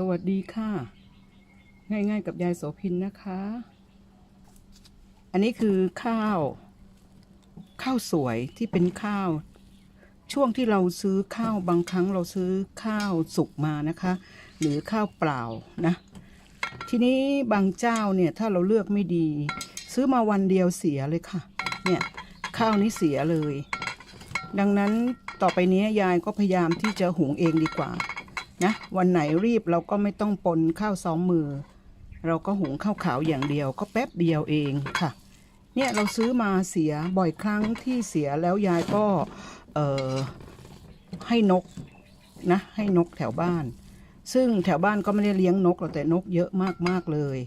สวัสดีค่ะ ง่ายๆกับยายโสพินนะคะ อันนี้คือข้าว ข้าวสวยที่เป็นข้าว ช่วงที่เราซื้อข้าวบางครั้งเราซื้อข้าวสุกมานะคะ หรือข้าวเปล่านะ ทีนี้บางเจ้าเนี่ยถ้าเราเลือกไม่ดี ซื้อมาวันเดียวเสียเลยค่ะ เนี่ยข้าวนี้เสียเลย ดังนั้นต่อไปนี้ยายก็พยายามที่จะหุงเองดีกว่า นะวันไหนรีบเราก็ไม่ต้องปนข้าวซ้อมมือ เราก็หุงข้าวขาวอย่างเดียวก็แป๊บเดียวเองค่ะ เนี่ยเราซื้อมาเสียบ่อยครั้งที่เสียแล้วยายก็เออให้นกนะให้นกแถวบ้าน ซึ่งแถวบ้านก็ไม่ได้เลี้ยงนกหรอกแต่นกเยอะมากๆเลย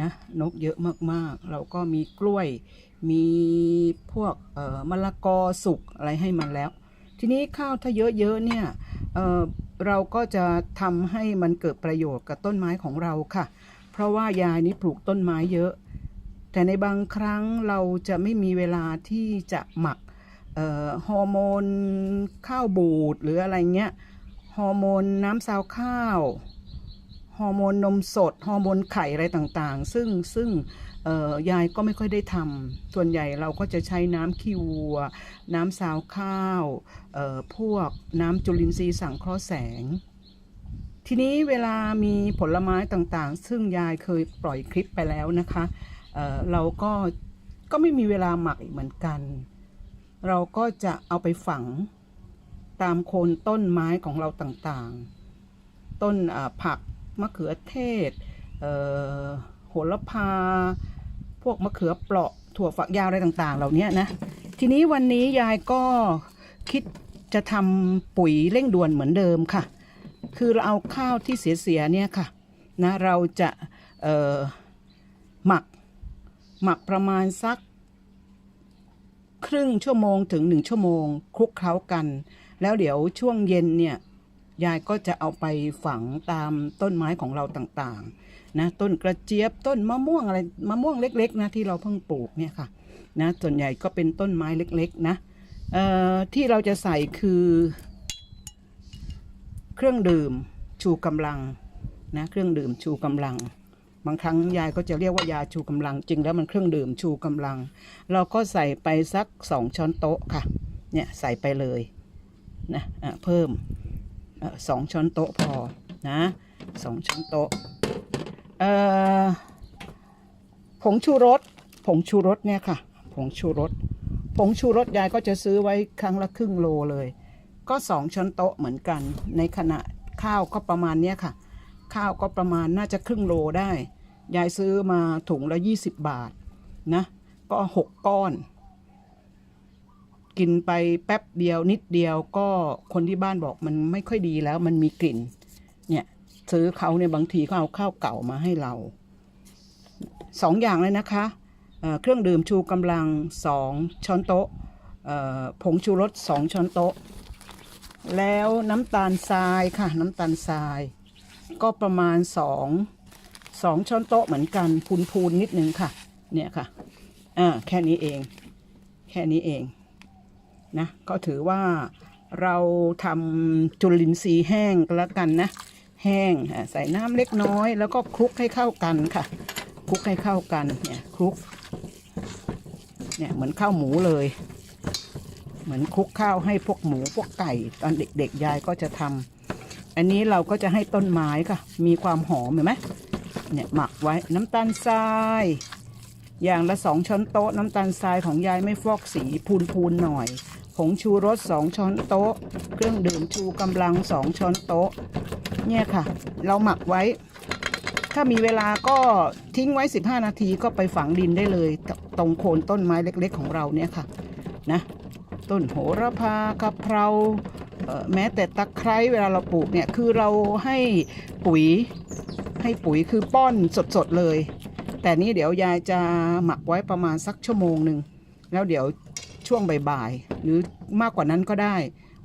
นะนกเยอะมากๆ เราก็มีกล้วยมีพวกเอ่อมะละกอสุกอะไรให้มันแล้ว ทีนี้ข้าวถ้าเยอะๆเนี่ย เราก็จะทำให้มันเกิดประโยชน์กับต้นไม้ของเราค่ะ เพราะว่ายายนี่ปลูกต้นไม้เยอะ แต่ในบางครั้งเราจะไม่มีเวลาที่จะหมักฮอร์โมนข้าวบูดหรืออะไรเงี้ยฮอร์โมนน้ำซาวข้าว ฮอร์โมนนมสดฮอร์โมนไข่อะไรต่างๆ ซึ่งซึ่งยายก็ไม่ค่อยได้ทำส่วนใหญ่เราก็จะใช้น้ำขี้วัว น้ำซาวข้าว พวกน้ำจุลินทรีย์สังเคราะห์แสง ทีนี้เวลามีผลไม้ต่างๆ ซึ่งยายเคยปล่อยคลิปไปแล้วนะคะเเราก็ก็ไม่มีเวลาหมักอีกเหมือนกัน เราก็จะเอาไปฝังตามโคนต้นไม้ของเราต่างๆ ต้นผัก มะเขือเทศเโหระพา พวกมะเขือเปราะถั่วฝักยาวอะไรต่างๆ เหล่านี้นะ ทีนี้วันนี้ยายก็คิดจะทำปุ๋ยเร่งด่วนเหมือนเดิมค่ะ คือเราเอาข้าวที่เสียๆเนี่ยค่ะนะเราจะหมักหมักประมาณสัก ครึ่งชั่วโมงถึงหนึ่งชั่วโมงคลุกเคล้ากัน แล้วเดี๋ยวช่วงเย็นเนี่ย ยายก็จะเอาไปฝังตามต้นไม้ของเราต่างๆนะต้นกระเจี๊ยบต้นมะม่วงอะไรมะม่วงเล็กๆนะที่เราเพิ่งปลูกเนี่ยค่ะนะส่วนใหญ่ก็เป็นต้นไม้เล็กๆนะเอ่อที่เราจะใส่คือ เครื่องดื่มชูกำลังนะเครื่องดื่มชูกำลัง บางครั้งยายก็จะเรียกว่ายาชูกำลัง จริงแล้วมันเครื่องดื่มชูกำลัง เราก็ใส่ไปสักสองช้อนโต๊ะค่ะเนี่ยใส่ไปเลยนะะเพิ่ม สองช้อนโต๊ะพอนะสองช้อนโต๊ะผงชูรสผงชูรสเนี่ยค่ะ ผงชูรสผงชูรสยายก็จะซื้อไว้ครั้งละครึ่งโลเลย ก็สองช้อนโต๊ะเหมือนกัน ในขณะข้าวก็ประมาณเนี้ยค่ะ ข้าวก็ประมาณน่าจะครึ่งโลได้ ยายซื้อมาถุงละยี่สิบบาทนะ ก็หกก้อน กินไปแป๊บเดียวนิดเดียวก็คนที่บ้านบอกมันไม่ค่อยดีแล้ว มันมีกลิ่น เนี่ยซื้อเขาเนี่ยบางทีก็เอาข้าวเก่ามาให้เราสองอย่างเลยนะคะเเครื่องดื่มชูกำลังสองช้อนโต๊ะผงชูรสสองช้อนโต๊ะ แล้วน้ำตาลทรายค่ะน้ำตาลทราย ก็ประมาณสองสองช้อนโต๊ะเหมือนกันพูนพูนๆนิดนึงค่ะ เนี่ยค่ะอ่าแค่นี้เอง แค่นี้เอง นะก็ถือว่าเราทำจุลินทรีย์แห้งก็แล้วกันนะ แห้งใส่น้ำเล็กน้อย แล้วก็คลุกให้เข้ากันค่ะคลุกให้เข้ากันเนี่ยคลุกเนี่ยเหมือนข้าวหมูเลย เหมือนคลุกข้าวให้พวกหมูพวกไก่ตอนเด็กๆยายก็จะทำอันนี้เราก็จะให้ต้นไม้ค่ะ มีความหอมเห็นไหมเนี่ยหมักไว้น้ำตาลทรายอย่างละสองช้อนโต๊ะน้ำตาลทรายของยายไม่ฟอกสีพูนๆหน่อย ผงชูรสสองช้อนโต๊ะ เครื่องดื่มชูกำลังสองช้อนโต๊ะ เนี่ยค่ะ เราหมักไว้ ถ้ามีเวลาก็ทิ้งไว้ 15 นาทีก็ไปฝังดินได้เลย ตรงโคนต้นไม้เล็กๆของเราเนี่ยค่ะนะต้นโหระพากะเพราแม้แต่ตะไคร้เวลาเราปลูกเนี่ยคือเราให้ปุ๋ยให้ปุ๋ยคือป้อนสดๆเลย แต่นี้เดี๋ยวยายจะหมักไว้ประมาณสักชั่วโมงหนึ่งแล้วเดี๋ยว ช่วงบ่ายๆหรือมากกว่านั้นก็ได้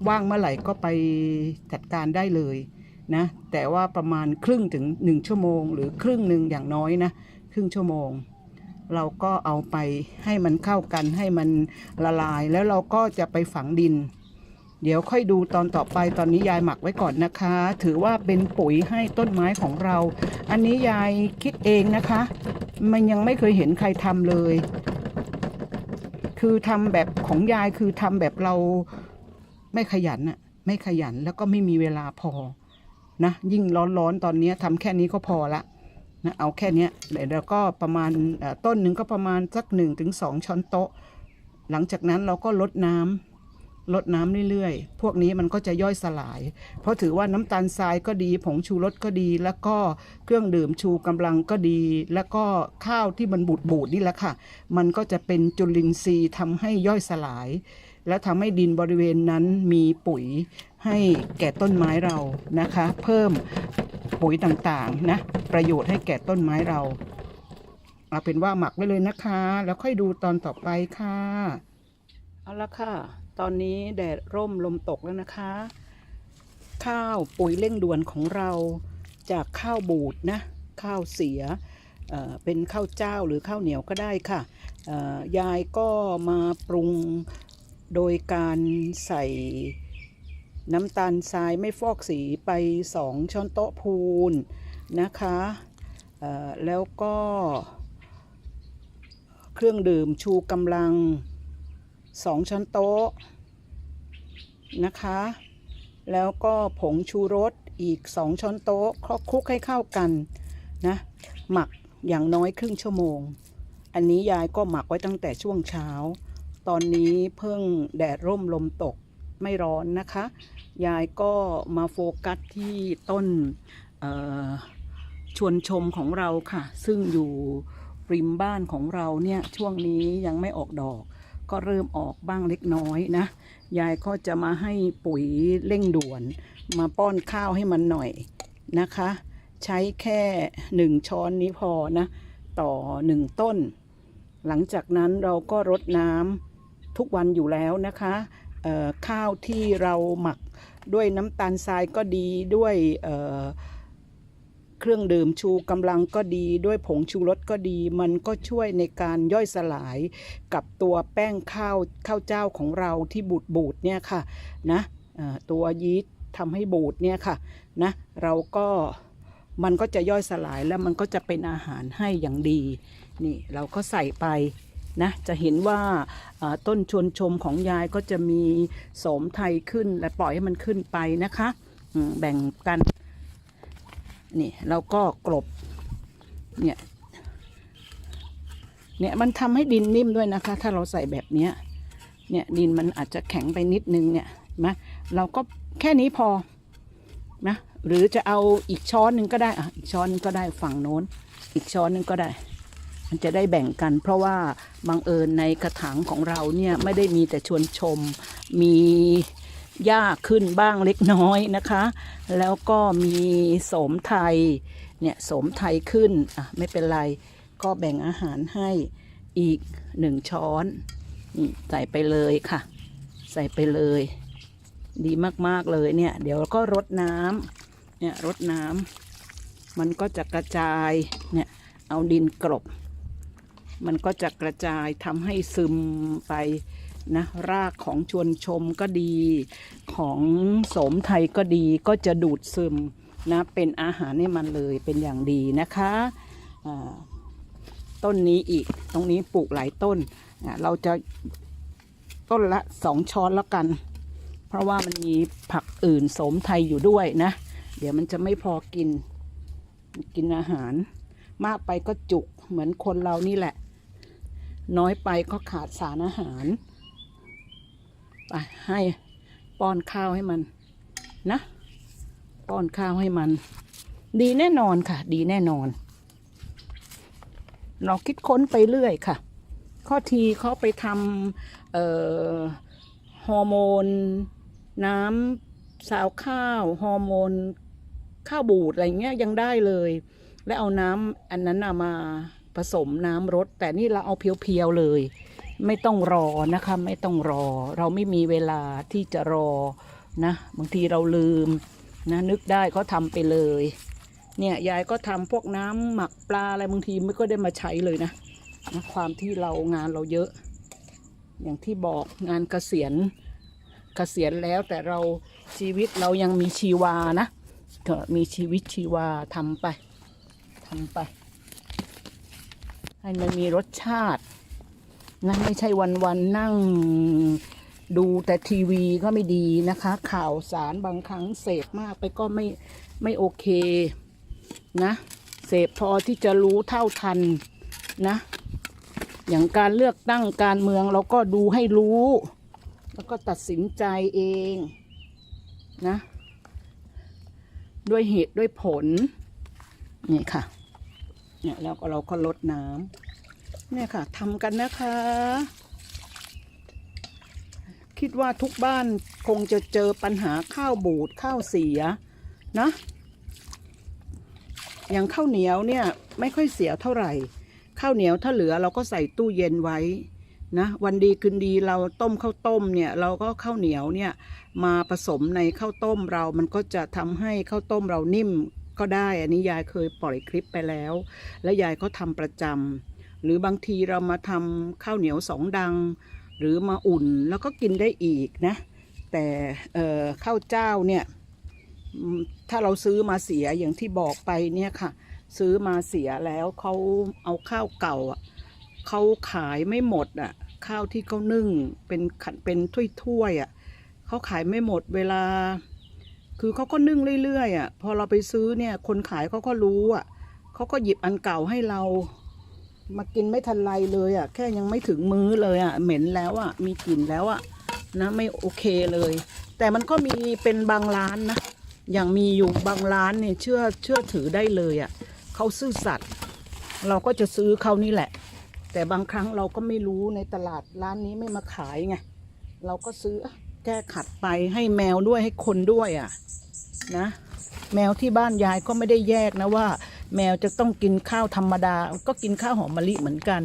ว่างเมื่อไหร่ก็ไปจัดการได้เลยนะแต่ว่าประมาณครึ่งถึงหนึ่งชั่วโมง หรือครึ่งหนึ่งอย่างน้อยนะครึ่งชั่วโมง เราก็เอาไปให้มันเข้ากันให้มันละลายแล้วเราก็จะไปฝังดิน เดี๋ยวค่อยดูตอนต่อไปตอนนี้ยายหมักไว้ก่อนนะคะ ถือว่าเป็นปุ๋ยให้ต้นไม้ของเรา อันนี้ยายคิดเองนะคะ มันยังไม่เคยเห็นใครทำเลย คือทำแบบของยายคือทำแบบเราไม่ขยันอะไม่ขยันแล้วก็ไม่มีเวลาพอนะยิ่งร้อนๆตอนนี้ทำแค่นี้ก็พอละนะเอาแค่เนี้ยแล้วก็ประมาณต้นหนึ่งก็ประมาณสักหนึ่งถึงสองช้อนโต๊ะ หลังจากนั้นเราก็ลดน้ำ ลดน้ำเรื่อยๆ พวกนี้มันก็จะย่อยสลาย เพราะถือว่าน้ำตาลทรายก็ดี ผงชูรสก็ดี แล้วก็เครื่องดื่มชูกำลังก็ดี แล้วก็ข้าวที่มันบูดบูดๆนี่แหละค่ะ มันก็จะเป็นจุลินทรีย์ทำให้ย่อยสลาย และทำให้ดินบริเวณนั้นมีปุ๋ยให้แก่ต้นไม้เรานะคะ เพิ่มปุ๋ยต่างๆนะประโยชน์ให้แก่ต้นไม้เราเอาเป็นว่าหมักไว้เลยนะคะ แล้วค่อยดูตอนต่อไปค่ะ เอาละค่ะ ตอนนี้แดดร่มลมตกแล้วนะคะ ข้าวปุ๋ยเร่งด่วนของเราจากข้าวบูดนะข้าวเสียเเป็นข้าวเจ้าหรือข้าวเหนียวก็ได้ค่ะ ยายก็มาปรุงโดยการใส่น้ำตาลทรายไม่ฟอกสีไปสองช้อนโต๊ะพูนนะคะแล้วก็เครื่องดื่มชูกำลัง 2ช้อนโต๊ะนะคะ แล้วก็ผงชูรสอีก2ช้อนโต๊ะคลุกให้เข้ากันนะ หมักอย่างน้อยครึ่งชั่วโมง อันนี้ยายก็หมักไว้ตั้งแต่ช่วงเช้า ตอนนี้เพิ่งแดดร่มลมตกไม่ร้อนนะคะ ยายก็มาโฟกัสที่ต้นชวนชมของเราค่ะ ซึ่งอยู่ริมบ้านของเราเนี่ยช่วงนี้ยังไม่ออกดอก ก็เริ่มออกบ้างเล็กน้อยนะ ยายก็จะมาให้ปุ๋ยเร่งด่วน มาป้อนข้าวให้มันหน่อยนะคะ ใช้แค่หนึ่งช้อนนี้พอนะ ต่อหนึ่งต้น หลังจากนั้นเราก็รดน้ำทุกวันอยู่แล้วนะคะเอ่อข้าวที่เราหมักด้วยน้ำตาลทรายก็ดีด้วย เครื่องดื่มชูกำลังก็ดีด้วยผงชูรสก็ดี มันก็ช่วยในการย่อยสลายกับตัวแป้งข้าวข้าวเจ้าของเราที่บูดบูดเนี่ยค่ะนะตัวยีสต์ทำให้บูดเนี่ยค่ะนะเราก็มันก็จะย่อยสลายแล้วมันก็จะเป็นอาหารให้อย่างดี นี่เราก็ใส่ไปนะจะเห็นว่าต้นชวนชมของยายก็จะมีโสมไทยขึ้นและปล่อยให้มันขึ้นไปนะคะ แบ่งกัน นี่เราก็กลบ เนี่ย เนี่ยมันทำให้ดินนิ่มด้วยนะคะ ถ้าเราใส่แบบเนี้ย เนี่ยดินมันอาจจะแข็งไปนิดนึงเนี่ยนไหมเราก็แค่นี้พอนะหรือจะเอาอีกช้อนหนึ่งก็ได้อะอีกช้อนนึงก็ได้ฝั่งโน้น อีกช้อนหนึงก็ได้ มันจะได้แบ่งกัน เพราะว่าบังเอิญในกระถางของเราเนี่ยไม่ได้มีแต่ชวนชมมี หญ้าขึ้นบ้างเล็กน้อยนะคะ แล้วก็มีโสมไทย เนี่ยโสมไทยขึ้น อะ ไม่เป็นไร ก็แบ่งอาหารให้อีกหนึ่งช้อน ใส่ไปเลยค่ะ ใส่ไปเลย ดีมากๆเลยเนี่ย เดี๋ยวก็รดน้ำเนี่ยรดน้ำมันก็จะกระจาย เนี่ยเอาดินกลบมันก็จะกระจายทำให้ซึมไป นะรากของชวนชมก็ดีของโสมไทยก็ดีก็จะดูดซึมนะเป็นอาหารให้มันเลยเป็นอย่างดีนะคะต้นนี้อีกตรงนี้ปลูกหลายต้นเราจะต้นละสองช้อนแล้วกัน เพราะว่ามันมีผักอื่นโสมไทยอยู่ด้วยนะ เดี๋ยวมันจะไม่พอกินกินอาหาร มากไปก็จุกเหมือนคนเรานี่แหละ น้อยไปก็ขาดสารอาหาร ไปให้ป้อนข้าวให้มันนะ ป้อนข้าวให้มัน ดีแน่นอนค่ะ ดีแน่นอน เราคิดค้นไปเรื่อยค่ะ ข้อทีเขาไปทำฮอร์โมน น้ำสาวข้าวฮอร์โมน ข้าวบูดอะไรเงี้ยยังได้เลย และเอาน้ำอันนั้นมาผสมน้ำรสแต่นี่เราเอาเพียวๆเลย ไม่ต้องรอนะคะ ไม่ต้องรอ เราไม่มีเวลาที่จะรอนะ บางทีเราลืมนะนึกได้ก็ทำไปเลย เนี่ยยายก็ทำพวกน้ำหมักปลาอะไรบางทีไม่ก็ได้มาใช้เลยนะนะความที่เรางานเราเยอะ อย่างที่บอกงานเกษียณเกษียณแล้วแต่เราชีวิตเรายังมีชีวานะก็มีชีวิตชีวาทำไปทำไป ให้มันมีรสชาติ นะไม่ใช่วันๆนั่งดูแต่ทีวีก็ไม่ดีนะคะ ข่าวสารบางครั้งเสพมากไปก็ไม่ไม่โอเคนะเสพพอที่จะรู้เท่าทันนะ อย่างการเลือกตั้งการเมืองเราก็ดูให้รู้ แล้วก็ตัดสินใจเองนะ ด้วยเหตุด้วยผล นี่ค่ะเนี่ยแล้วก็เราก็ลดน้ำ เนี่ยค่ะทำกันนะคะ คิดว่าทุกบ้านคงจะเจอปัญหาข้าวบูดข้าวเสียนะอย่างข้าวเหนียวเนี่ยไม่ค่อยเสียเท่าไหร่ ข้าวเหนียวถ้าเหลือเราก็ใส่ตู้เย็นไว้นะวันดีคืนดีเราต้มข้าวต้มเนี่ยเราก็ข้าวเหนียวเนี่ยมาผสมในข้าวต้มเรา มันก็จะทำให้ข้าวต้มเรานิ่มก็ได้ อันนี้ยายเคยปล่อยคลิปไปแล้ว และยายก็ทำประจำ หรือบางทีเรามาทำข้าวเหนียวสองดัง หรือมาอุ่นแล้วก็กินได้อีกนะ แต่ข้าวเจ้าเนี่ยถ้าเราซื้อมาเสียอย่างที่บอกไปเนี่ยค่ะ ซื้อมาเสียแล้วเขาเอาข้าวเก่าอะเขาขายไม่หมดอะข้าวที่เขานึ่งเป็นขันเป็นถ้วยๆอะเขาขายไม่หมดเวลา คือเขาก็นึ่งเรื่อยๆอะพอเราไปซื้อเนี่ยคนขายเขาก็รู้อะเขาก็หยิบอันเก่าให้เรา มากินไม่ทันไรเลยอะ แค่ยังไม่ถึงมื้อเลยอะ เหม็นแล้วอะ มีกลิ่นแล้วอะ นะไม่โอเคเลย แต่มันก็มีเป็นบางร้านนะ อย่างมีอยู่บางร้านเนี่ยเชื่อเชื่อถือได้เลยอะเขาซื่อสัตย์เราก็จะซื้อเขานี่แหละ แต่บางครั้งเราก็ไม่รู้ในตลาดร้านนี้ไม่มาขายไง เราก็ซื้อแก้ขัดไปให้แมวด้วยให้คนด้วยอะ นะ แมวที่บ้านยายก็ไม่ได้แยกนะว่า แมวจะต้องกินข้าวธรรมดา ก็กินข้าวหอมมะลิเหมือนกัน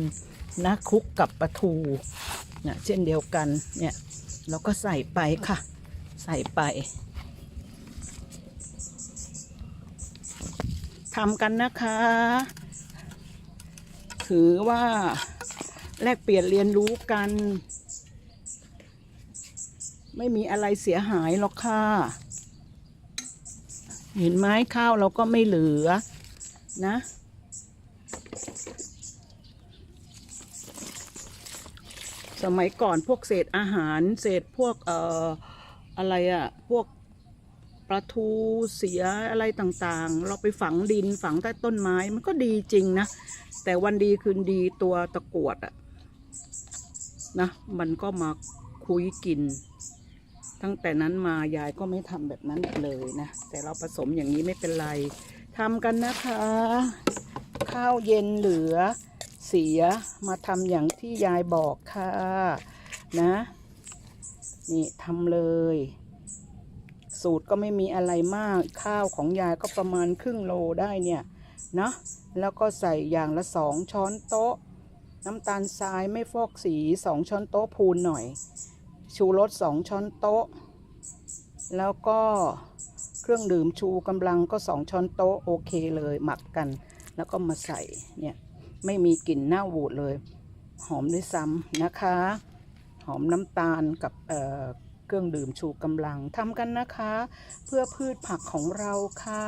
นะคลุกกับปลาทูเนี่ยเช่นเดียวกันเนี่ยเราก็ใส่ไปค่ะ ใส่ไปทำกันนะคะ ถือว่าแลกเปลี่ยนเรียนรู้กัน ไม่มีอะไรเสียหายหรอกค่ะ เห็นไหมข้าวเราก็ไม่เหลือ นะ สมัยก่อนพวกเศษอาหารเศษพวกเอ่ออะไรอะพวกปลาทูเสียอะไรต่างๆ เราไปฝังดินฝังใต้ต้นไม้มันก็ดีจริงนะ แต่วันดีคืนดีตัวตะกวดอะนะมันก็มาคุยกิน ตั้งแต่นั้นมายายก็ไม่ทำแบบนั้นเลยนะ แต่เราผสมอย่างนี้ไม่เป็นไร ทำกันนะคะ ข้าวเย็นเหลือเสียมาทำอย่างที่ยายบอกค่ะนะ นี่ทำเลย สูตรก็ไม่มีอะไรมากข้าวของยายก็ประมาณครึ่งโลได้เนี่ยนะแล้วก็ใส่อย่างละสองช้อนโต๊ะ น้ำตาลทรายไม่ฟอกสีสองช้อนโต๊ะพูนหน่อย ชูรสสองช้อนโต๊ะ แล้วก็ เครื่องดื่มชูกำลังก็สองช้อนโต๊ะโอเคเลยหมักกัน แล้วก็มาใส่เนี่ยไม่มีกลิ่นเน่าบูดเลย หอมด้วยซ้ำนะคะ หอมน้ำตาลกับเเครื่องดื่มชูกำลังทำกันนะคะ เพื่อพืชผักของเราค่ะ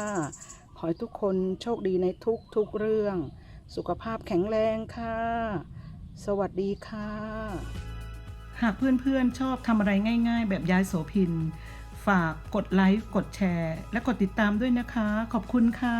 ขอให้ทุกคนโชคดีในทุกทุกๆเรื่อง สุขภาพแข็งแรงค่ะ สวัสดีค่ะ หากเพื่อนๆชอบทำอะไรง่าย ๆ แบบยายโสพิน ฝากกดไลค์ กดแชร์ และกดติดตามด้วยนะคะ ขอบคุณค่ะ